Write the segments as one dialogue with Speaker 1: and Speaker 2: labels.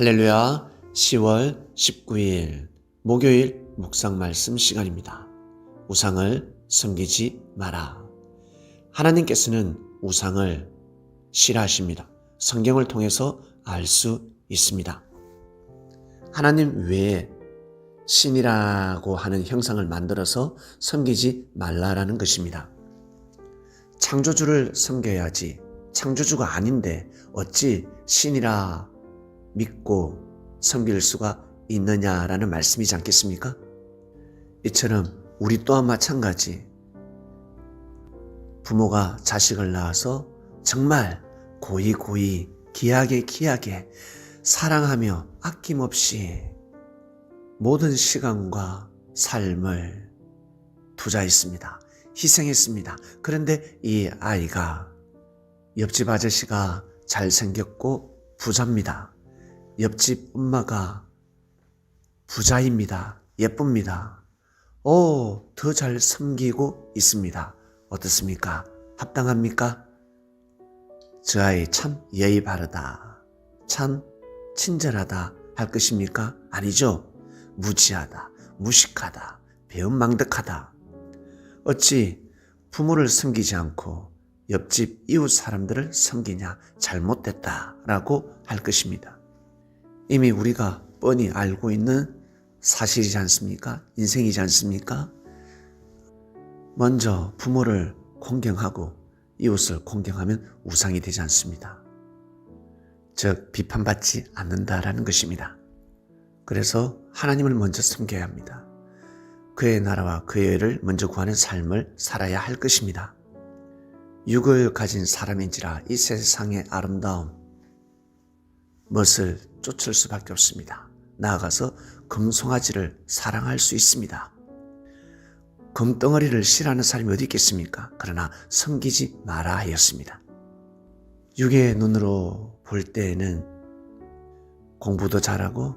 Speaker 1: 할렐루야 10월 19일 목요일 묵상 말씀 시간입니다. 우상을 섬기지 마라. 하나님께서는 우상을 싫어하십니다. 성경을 통해서 알 수 있습니다. 하나님 외에 신이라고 하는 형상을 만들어서 섬기지 말라라는 것입니다. 창조주를 섬겨야지 창조주가 아닌데 어찌 신이라 믿고 섬길 수가 있느냐라는 말씀이지 않겠습니까? 이처럼 우리 또한 마찬가지 부모가 자식을 낳아서 정말 고이 고이 귀하게 귀하게 사랑하며 아낌없이 모든 시간과 삶을 투자했습니다. 희생했습니다. 그런데 이 아이가 옆집 아저씨가 잘생겼고 부자입니다. 옆집 엄마가 부자입니다. 예쁩니다. 오, 더 잘 섬기고 있습니다. 어떻습니까? 합당합니까? 저 아이 참 예의 바르다. 참 친절하다 할 것입니까? 아니죠. 무지하다, 무식하다, 배은망덕하다. 어찌 부모를 섬기지 않고 옆집 이웃 사람들을 섬기냐 잘못됐다라고 할 것입니다. 이미 우리가 뻔히 알고 있는 사실이지 않습니까? 인생이지 않습니까? 먼저 부모를 공경하고 이웃을 공경하면 우상이 되지 않습니다. 즉, 비판받지 않는다라는 것입니다. 그래서 하나님을 먼저 섬겨야 합니다. 그의 나라와 그의 의를 먼저 구하는 삶을 살아야 할 것입니다. 육을 가진 사람인지라 이 세상의 아름다움, 멋을 쫓을 수밖에 없습니다. 나아가서 금송아지를 사랑할 수 있습니다. 금덩어리를 싫어하는 사람이 어디 있겠습니까? 그러나 섬기지 마라 하였습니다. 육의 눈으로 볼 때에는 공부도 잘하고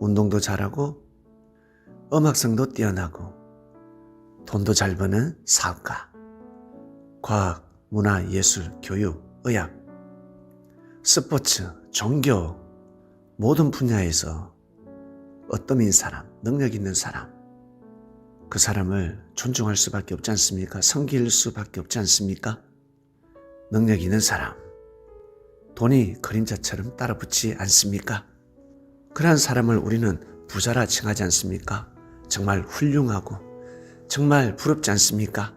Speaker 1: 운동도 잘하고 음악성도 뛰어나고 돈도 잘 버는 사업가, 과학, 문화, 예술, 교육, 의학, 스포츠, 종교 모든 분야에서 어떠민 사람, 능력 있는 사람 그 사람을 존중할 수밖에 없지 않습니까? 섬길 수밖에 없지 않습니까? 능력 있는 사람 돈이 그림자처럼 따라붙지 않습니까? 그러한 사람을 우리는 부자라 칭하지 않습니까? 정말 훌륭하고 정말 부럽지 않습니까?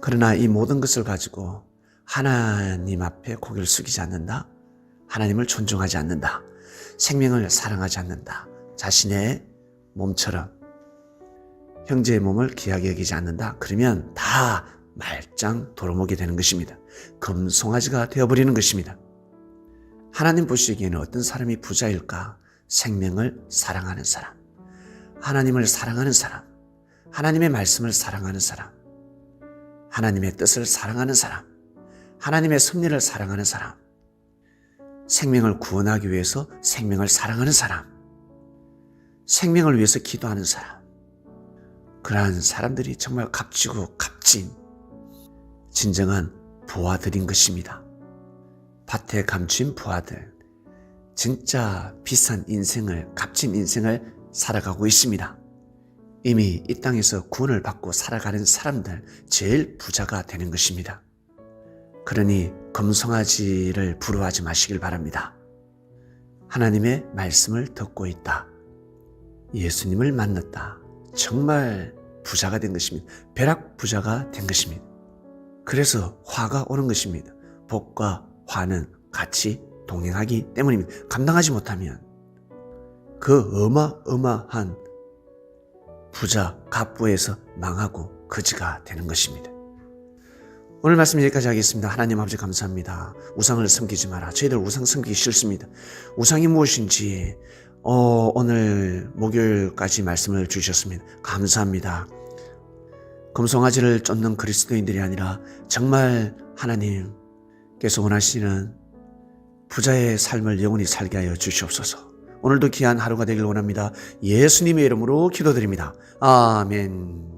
Speaker 1: 그러나 이 모든 것을 가지고 하나님 앞에 고개를 숙이지 않는다. 하나님을 존중하지 않는다. 생명을 사랑하지 않는다. 자신의 몸처럼 형제의 몸을 귀하게 여기지 않는다. 그러면 다 말짱 도로먹이 되는 것입니다. 금송아지가 되어버리는 것입니다. 하나님 보시기에는 어떤 사람이 부자일까? 생명을 사랑하는 사람, 하나님을 사랑하는 사람, 하나님의 말씀을 사랑하는 사람, 하나님의 뜻을 사랑하는 사람, 하나님의 섭리를 사랑하는 사람, 생명을 구원하기 위해서 생명을 사랑하는 사람, 생명을 위해서 기도하는 사람, 그러한 사람들이 정말 값지고 값진 진정한 부하들인 것입니다. 밭에 감춘 부하들, 진짜 비싼 인생을, 값진 인생을 살아가고 있습니다. 이미 이 땅에서 구원을 받고 살아가는 사람들 제일 부자가 되는 것입니다. 그러니 금송아지를 부러워하지 마시길 바랍니다. 하나님의 말씀을 듣고 있다. 예수님을 만났다. 정말 부자가 된 것입니다. 벼락 부자가 된 것입니다. 그래서 화가 오는 것입니다. 복과 화는 같이 동행하기 때문입니다. 감당하지 못하면 그 어마어마한 부자 갑부에서 망하고 거지가 되는 것입니다. 오늘 말씀 여기까지 하겠습니다. 하나님 아버지 감사합니다. 우상을 섬기지 마라. 저희들 우상 섬기기 싫습니다. 우상이 무엇인지 어, 오늘 목요일까지 말씀을 주셨습니다. 감사합니다. 금송아지를 쫓는 그리스도인들이 아니라 정말 하나님께서 원하시는 부자의 삶을 영원히 살게 하여 주시옵소서. 오늘도 귀한 하루가 되길 원합니다. 예수님의 이름으로 기도드립니다. 아멘.